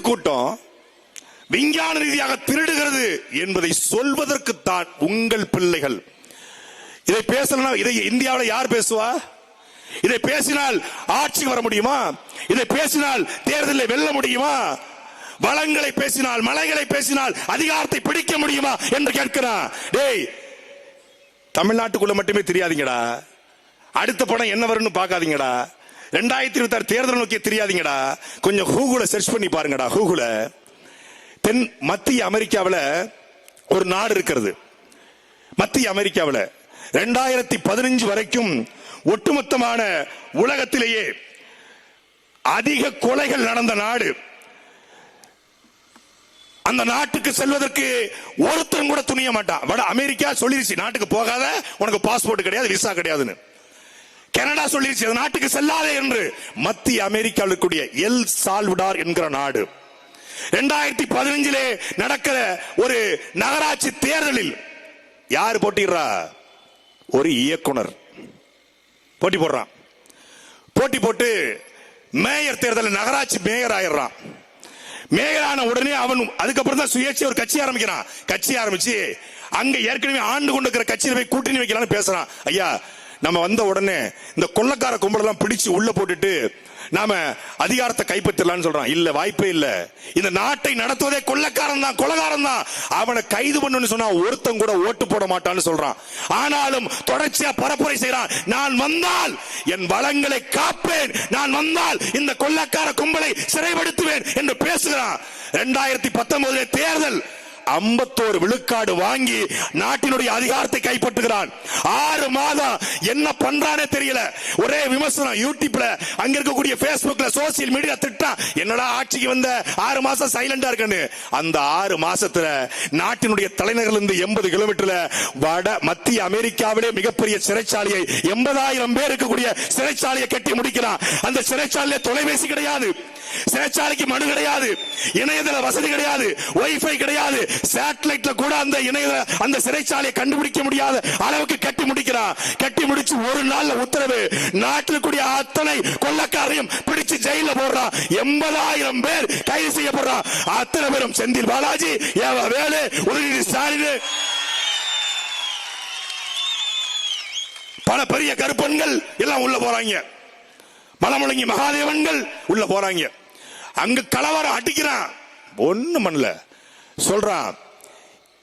கூட்டம் விஞ்ஞான ரீதியாக திருடுகிறது என்பதை சொல்வதற்குத்தான் உங்கள் பிள்ளைகள். இதை பேசலாம் இதை இந்தியாவில் யார் பேசுவா? இதை பேசினால் ஆட்சிக்கு வர முடியுமா? இதை பேசினால் தேர்தலில் வெல்ல முடியுமா? வளங்களை பேசினால் மலைகளை பேசினால் அதிகாரத்தை பிடிக்க முடியுமா என்று கேட்கிறான். டேய் தமிழ்நாட்டுக்குள்ள மட்டுமே தெரியாதீங்கடா. அடுத்த படம் என்ன வரும்னு பார்க்காதீங்கடா. ரெண்டாயிரத்தி இருபத்தி ஆறு தேர்தல் நோக்கி தெரியாதீங்கடா. கொஞ்சம் கூகுள சர்ச் பண்ணி பாருங்கடா கூகுள தென் மத்திய அமெரிக்காவில் ஒரு நாடு இருக்கிறது. மத்திய அமெரிக்காவில் ரெண்டாயிரத்தி பதினஞ்சு வரைக்கும் ஒட்டுமொத்தமான உலகத்திலேயே அதிக கொலைகள் நடந்த நாடு. அந்த நாட்டுக்கு செல்வதற்கு ஒருத்தரும் கூட துணிய மாட்டான். வட அமெரிக்கா சொல்லிருச்சு நாட்டுக்கு போகாத உனக்கு பாஸ்போர்ட் கிடையாது விசா கிடையாதுன்னு. கனடா சொல்லிருச்சு நாட்டுக்கு செல்லாதே என்று மத்திய அமெரிக்காவில் இருக்கக்கூடிய எல் சால்வடார் என்கிற நாடு. ரெண்டாயிரத்தி பதினஞ்சிலே நடக்கிற ஒரு நகராட்சி தேர்தலில் யார் போட்டிடுறா ஒரு இயக்குனர். போட்டி போடுறான். போட்டி போட்டு மேயர் தேர்தலில் நகராட்சி மேயர் ஆயிடுறான். மேயர் ஆன உடனே அவன் அதுக்கப்புறம் தான் சுயேட்சை ஒரு கட்சி ஆரம்பிக்கிறான். கட்சி ஆரம்பிச்சு அங்க ஏற்கனவே ஆண்டு கொண்டு இருக்கிற கட்சியில போய் கூட்டணி வைக்கலாம்னு பேசுறான். ஐயா நம்ம வந்த உடனே இந்த கொள்ளக்கார கும்பலெல்லாம் பிடிச்சு உள்ள போட்டுட்டு நாம அதிகாரத்தை கைப்பற்றலாம்னு சொல்றான். இல்ல வாய்ப்பே இல்ல. இந்த நாட்டை நடத்துவதே கொள்ளக்காரன் தான் கொலகாரன் தான். அவனை கைது பண்ணுன்னு சொன்னா ஒருத்தன் கூட ஓட்டு போட மாட்டான்னு சொல்றான். ஆனாலும் தொடர்ச்சியா பரப்புரை செய்யறான் நான் வந்தால் என் வளங்களை காப்பேன். நான் வந்தால் இந்த கொள்ளக்கார கும்பலை சிறைப்படுத்துவேன் என்று பேசுகிறான். இரண்டாயிரத்தி பத்தொன்பதுல தேர்தல் ஐம்பத்தோரு விழுக்காடு வாங்கி நாட்டினுடைய அதிகாரத்தை கைப்பற்றுகிறான். ஆறு மாதம் என்ன பண்றானே தெரியல. ஒரே விமர்சனம் யூடியூப்ல அங்க இருக்கக்கூடிய பேஸ்புக்ல சோசியல் மீடியா திட்டம் என்னடா ஆட்சிக்கு வந்த? ஆறு மாசம் சைலண்டா இருக்குன்னு. அந்த ஆறு மாசத்துல நாட்டினுடைய தலைநகர்ல இருந்து எண்பது கிலோமீட்டர்ல வட மத்திய அமெரிக்காவிலே மிகப்பெரிய சிறைச்சாலையை எண்பதாயிரம் பேர் இருக்கக்கூடிய சிறைச்சாலையை கட்டி முடிக்கிறான். அந்த சிறைச்சாலையில தொலைபேசி கிடையாது. சிறைச்சாலைக்கு மனு கிடையாது. இணையதள வசதி கிடையாது. ஒய்ஃபை கிடையாது. சேட்டலைட்ல கூட அந்த இணைய அந்த சிறைச்சாலையை கண்டுபிடிக்க முடியாத அளவுக்கு கட்டி முடிக்கிறான் கட்டி முடிச்சு ஒரு நாள்ல உத்தரவு நாட்டில் கூடிய அத்தனை கொள்ளக்காரையும் பிடிச்சு ஜெயில போடுறான் எண்பதாயிரம் பேர் கைது செய்யப்படுறான் அத்தனை பேரும் செந்தில் பாலாஜி ஏவ வேலு உதயநிதி ஸ்டாலின். பல பெரிய கருப்பன்கள் எல்லாம் உள்ள போறாங்க. மலமுழங்கி மகாதேவன்கள் உள்ள போறாங்க. அங்க கலவரம் அடிக்கிறான். ஒண்ணு பண்ணல. சொல்றான்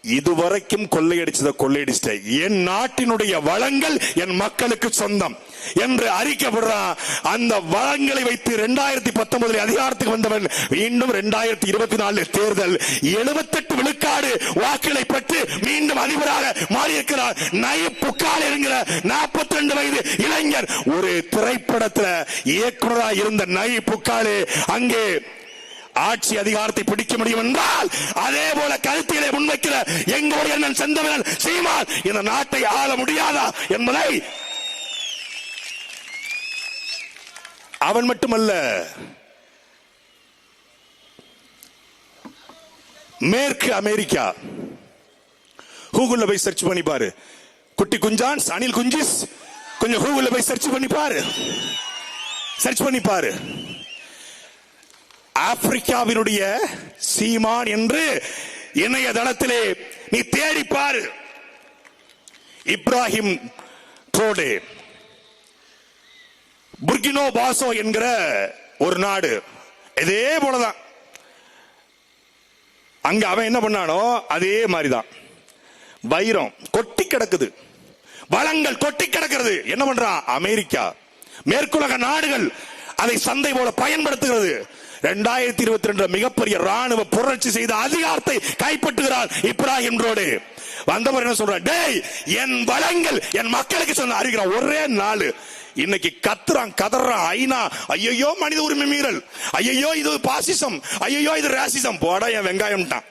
இதுவரைக்கும் கொள்ளையடிச்சத கொள்ளையடிச்சிட்ட என் நாட்டினுடைய வளங்கள் என் மக்களுக்கு சொந்தம் என்று அறிக்கப்படுறான் அந்த வளங்களை வைத்து இரண்டாயிரத்தி பத்தொன்பதில் அதிகாரத்துக்கு வந்தவன் மீண்டும் இரண்டாயிரத்தி இருபத்தி நாலு தேர்தல் எழுபத்தெட்டு விழுக்காடு வாக்குகளை பெற்று மீண்டும் அதிபராக மாறியிருக்கிறார். நய புக்கால் என்கிற நாற்பத்தி ரெண்டு வயது இளைஞர் ஒரு திரைப்படத்துல இயக்குனராக இருந்த நை புக்காலே அங்கே ஆட்சி அதிகாரத்தை பிடிக்க முடியும் என்றால் அதே போல கருத்திலே முன்வைக்கிற எங்களுடைய அண்ணன் செந்தமிழன் சீமான் இந்த நாட்டை ஆள முடியாதா என்பதை அவன் மட்டுமல்ல மேற்கு அமெரிக்கா. கூகுள்ல போய் சர்ச் பண்ணி பாரு. குட்டி குஞ்சான்ஸ் அனில் குஞ்சிஸ் கொஞ்சம் கூகுள்ல போய் சர்ச் பண்ணி பாரு. சர்ச் பண்ணி பாரு. ஆப்பிரிக்காவினுடைய சீமான் என்று இணைய தளத்திலே நீ தேடி பாரு இப்ராஹிம் ட்ரோடே புர்கினோ பாசோ என்கிற ஒரு நாடு. இதே போலதான். அங்க அவன் என்ன பண்ணானோ அதே மாதிரிதான். வைரம் கொட்டி கிடக்குது. வளங்கள் கொட்டி கிடக்கிறது. என்ன பண்றான்? அமெரிக்கா. மேற்குலக நாடுகள் அதை சந்தை போல பயன்படுத்துகிறது. இரண்டாயிரத்தி இருபத்தி ரெண்டு மிகப்பெரிய ராணுவ புரட்சி செய்த அதிகாரத்தை கைப்பற்றுகிறார் இப்ராஹிம் ரோடு வந்தவர் என்ன சொல்ற டேய் என் வளங்கள் என் மக்களுக்கு சொன்ன அறிகிறான் ஒரே நாள். இன்னைக்கு கத்துறான் கதறான் ஐநா. ஐயோ மனித உரிமை மீறல். ஐயோ இது பாசிசம். ஐயோ இது ராசிசம். போட என் வெங்காயம்ட்டான்.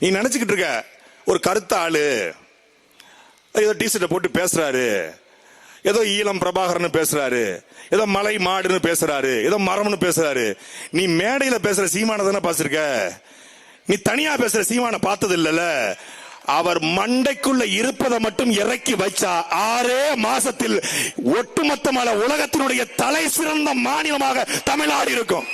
நீ நினைச்சுக்கிட்டு இருக்க ஒரு கருத்த ஆளு ஏதோ டிஷர்ட்டை போட்டு பேசுறாரு. ஏதோ ஈழம் பிரபாகரன் பேசுறாரு. ஏதோ மலை மாடுன்னு பேசுறாரு. ஏதோ மரம்னு பேசுறாரு. நீ மேடையில பேசுற சீமான தானே பாசிருக்க நீ தனியா பேசுற சீமான பார்த்தது இல்லல அவர் மண்டைக்குள்ள இருப்பதை மட்டும் இறக்கி வச்சா ஆறே மாசத்தில் ஒட்டுமொத்தமான உலகத்தினுடைய தலை சிறந்த மாநிலமாக தமிழ்நாடு இருக்கும்.